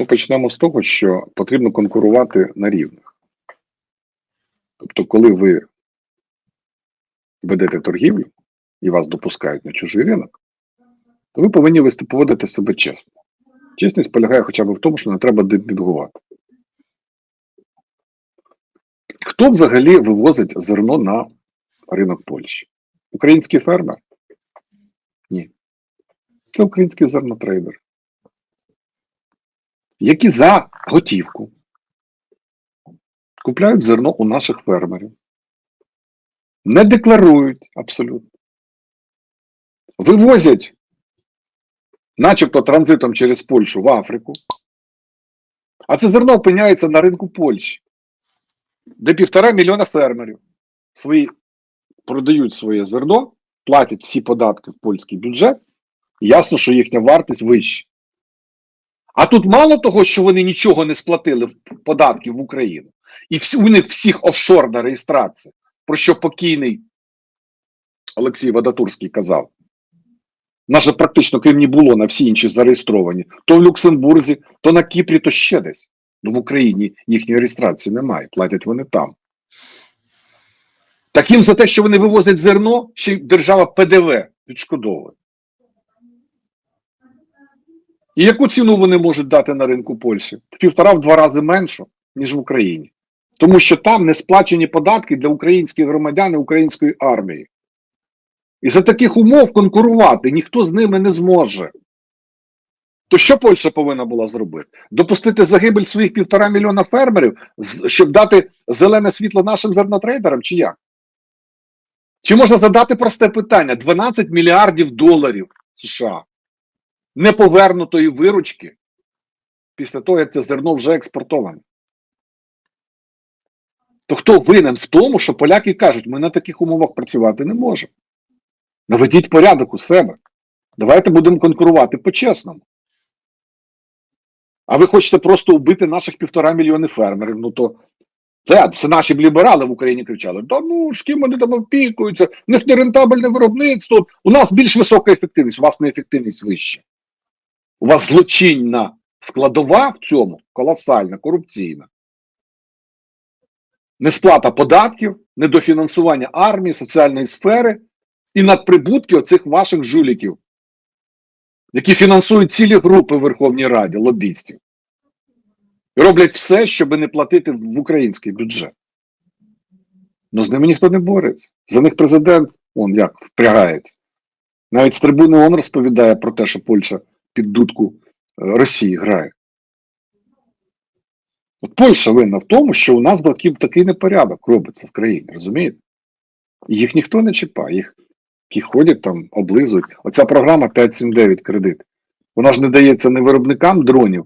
Ну, почнемо з того, що потрібно конкурувати на рівних. Тобто, коли ви ведете торгівлю і вас допускають на чужий ринок, то ви повинні поводити себе чесно. Чесність полягає хоча б в тому, що не треба демпінгувати. Хто взагалі вивозить зерно на ринок Польщі? Український фермер? Ні. Це український зернотрейдер. Які за готівку купляють зерно у наших фермерів. Не декларують абсолютно. Вивозять, начебто транзитом через Польщу в Африку. А це зерно опиняється на ринку Польщі, де півтора мільйона фермерів свої продають своє зерно, платять всі податки в польський бюджет. Ясно, що їхня вартість вища. А тут мало того, що вони нічого не сплатили в податків в Україну, і всі, у них всіх офшорна реєстрація, про що покійний Олексій Вадатурський казав. Нас же практично крім не було на всі інші зареєстровані. То в Люксембурзі, то на Кіпрі, то ще десь. Ну в Україні їхньої реєстрації немає, платять вони там. Так їм за те, що вони вивозять зерно, ще держава ПДВ відшкодовує. І яку ціну вони можуть дати на ринку Польщі? В півтора-два рази меншу, ніж в Україні. Тому що там не сплачені податки для українських громадян і української армії. І за таких умов конкурувати ніхто з ними не зможе. То що Польща повинна була зробити? Допустити загибель своїх півтора мільйона фермерів, щоб дати зелене світло нашим зернотрейдерам, чи як? Чи можна задати просте питання: 12 мільярдів доларів США неповернутої виручки після того, як це зерно вже експортоване. То хто винен в тому, що поляки кажуть, ми на таких умовах працювати не можемо. Наведіть порядок у себе. Давайте будемо конкурувати по-чесному. А ви хочете просто вбити наших півтора мільйони фермерів. Ну то це, це наші б ліберали в Україні кричали: да ну ж ким вони там опікуються, в них не рентабельне виробництво. У нас більш висока ефективність, у вас неефективність вища. У вас злочинна складова в цьому колосальна, корупційна. Несплата податків, недофінансування армії, соціальної сфери і надприбутки оцих ваших жуліків, які фінансують цілі групи в Верховній Раді, лобістів. І роблять все, щоб не платити в український бюджет. Ну з ними ніхто не бореться. За них президент, он як впрягається. Навіть з трибуни ООН розповідає про те, що Польща під дудку е, Росії грає. От Польща винна в тому, що у нас такий, непорядок робиться в країні, розумієте? Їх ніхто не чіпає, їх які ходять там, облизують. Оця програма 579 кредит. Вона ж не дається не виробникам дронів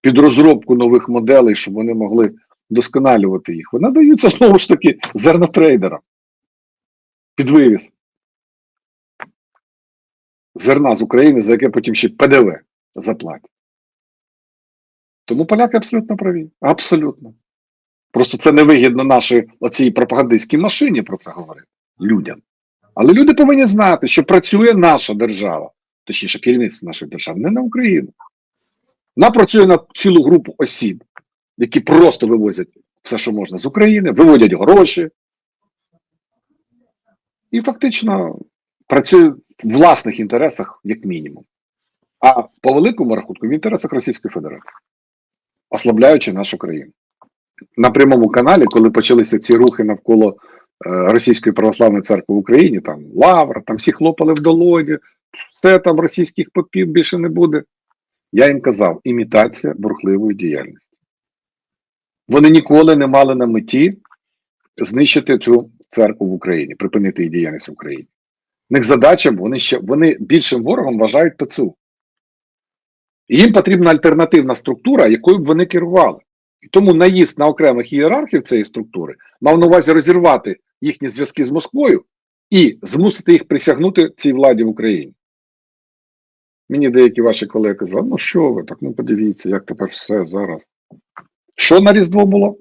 під розробку нових моделей, щоб вони могли вдосконалювати їх. Вона дається знову ж таки зернотрейдерам під вивіз зерна з України, за яке потім ще ПДВ заплатять. Тому поляки абсолютно праві. Абсолютно. Просто це невигідно нашій оцій пропагандистській машині про це говорити людям. Але люди повинні знати, що працює наша держава, точніше, керівництво нашої держави, не на Україну. Вона працює на цілу групу осіб, які просто вивозять все, що можна з України, виводять гроші. І фактично працює власних інтересах, як мінімум. А по великому рахунку в інтересах Російської Федерації, ослабляючи нашу країну. На прямому каналі, коли почалися ці рухи навколо е, Російської православної церкви в Україні, там Лавра, там всі хлопали в долоні, все там російських попів більше не буде. Я їм казав, імітація бурхливої діяльності. Вони ніколи не мали на меті знищити цю церкву в Україні, припинити її діяльність в Україні. В них задача, вони ще вони більшим ворогом вважають ПЦУ. Їм потрібна альтернативна структура, якою б вони керували. І тому наїзд на окремих ієрархів цієї структури мав на увазі розірвати їхні зв'язки з Москвою і змусити їх присягнути цій владі в Україні. Мені деякі ваші колеги казали, ну що ви так, ну подивіться, як тепер все зараз. Що на Різдво було?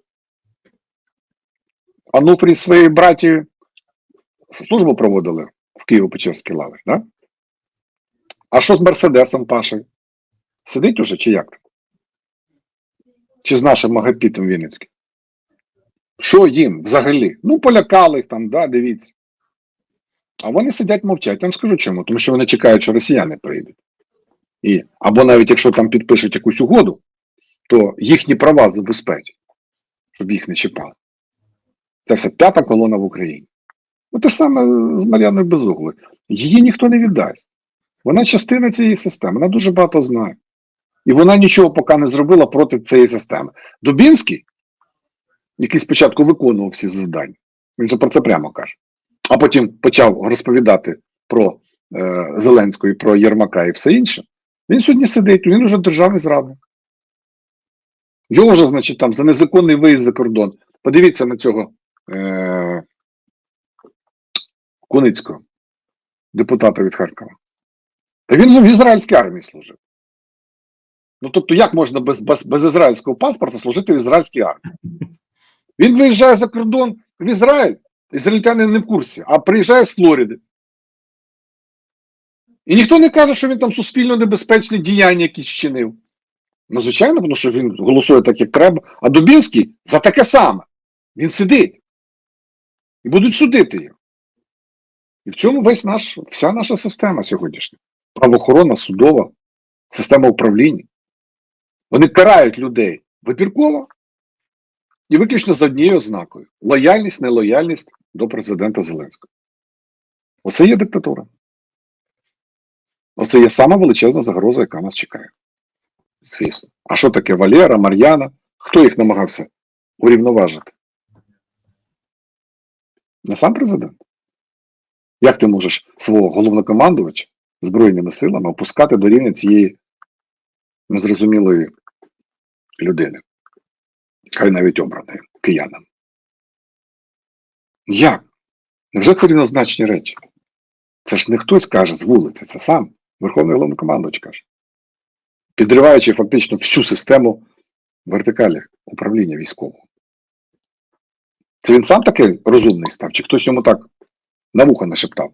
Ануфрій своїй браті службу проводили Києво-Печерській лаврі, да? А що з Мерседесом Пашею? Сидить уже чи як? чи з нашим агапітом Вінницьким? Що їм взагалі? Ну, полякали їх там, да, дивіться. А вони сидять мовчать. Я вам скажу чому. Тому що вони чекають, що росіяни прийдуть. І, або навіть якщо там підпишуть якусь угоду, то їхні права забезпечать, щоб їх не чіпали. Це все п'ята колона в Україні. Ну, те ж саме з Мар'яною Безуглою. Її ніхто не віддасть. Вона частина цієї системи, вона дуже багато знає. І вона нічого поки не зробила проти цієї системи. Дубінський, який спочатку виконував всі завдання, він же про це прямо каже, а потім почав розповідати про е, Зеленського і про Єрмака і все інше. Він сьогодні сидить, він уже державний зрадник. Його вже, значить, там за незаконний виїзд за кордон. Подивіться на цього е, Куницького, депутата від Харкова. Та він в ізраїльській армії служив. Ну тобто, як можна без, без, без ізраїльського паспорта служити в ізраїльській армії? Він виїжджає за кордон в Ізраїль, ізраїльтяни не в курсі, а приїжджає з Флориди. І ніхто не каже, що він там суспільно небезпечні діяння якісь чинив. Ну, звичайно, тому що він голосує так, як треба. А Дубінський за таке саме. Він сидить. І будуть судити його. І в цьому весь наш, вся наша система сьогоднішня. Правоохорона, судова, система управління. Вони карають людей вибірково і виключно за однією ознакою: лояльність, нелояльність до президента Зеленського. Оце є диктатура. Оце є сама величезна загроза, яка нас чекає. Звісно. А що таке Валера, Мар'яна? Хто їх намагався урівноважити? Не сам президент. Як ти можеш свого головнокомандувача Збройними силами опускати до рівня цієї незрозумілої людини? Хай навіть обраної киянам. Як? Невже це рівнозначні речі? Це ж не хтось каже з вулиці, це сам Верховний головнокомандувач каже. Підриваючи фактично всю систему вертикалі управління військового. Це він сам такий розумний став, чи хтось йому так на вухо нашептав?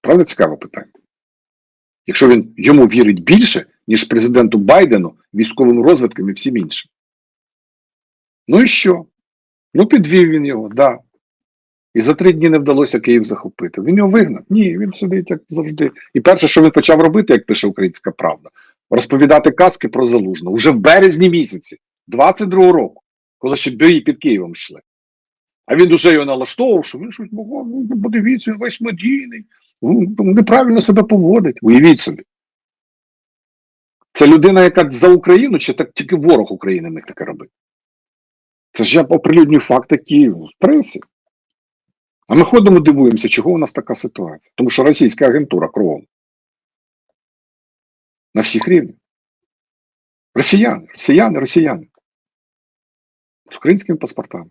Правда, цікаве питання. Якщо він йому вірить більше, ніж президенту Байдену, військовим розвиткам і всім іншим. Ну і що? Ну, підвів він його. Да. І за три дні не вдалося Київ захопити. Він його вигнав. Ні, він сидить, як завжди. І перше, що він почав робити, як пише Українська Правда, розповідати казки про залужну. Уже в березні місяці, 22-го року, коли ще бої під Києвом йшли. А він уже його налаштовував, що він щось ну подивіться, він весь медійний, неправильно себе поводить. Уявіть собі. Це людина, яка за Україну, чи так тільки ворог України міг таке робити? Це ж я оприлюднюю факт такі в пресі. А ми ходимо, дивуємося, чого у нас така ситуація. Тому що російська агентура кровом. На всіх рівнях. Росіяни, росіяни, росіяни. З українськими паспортами.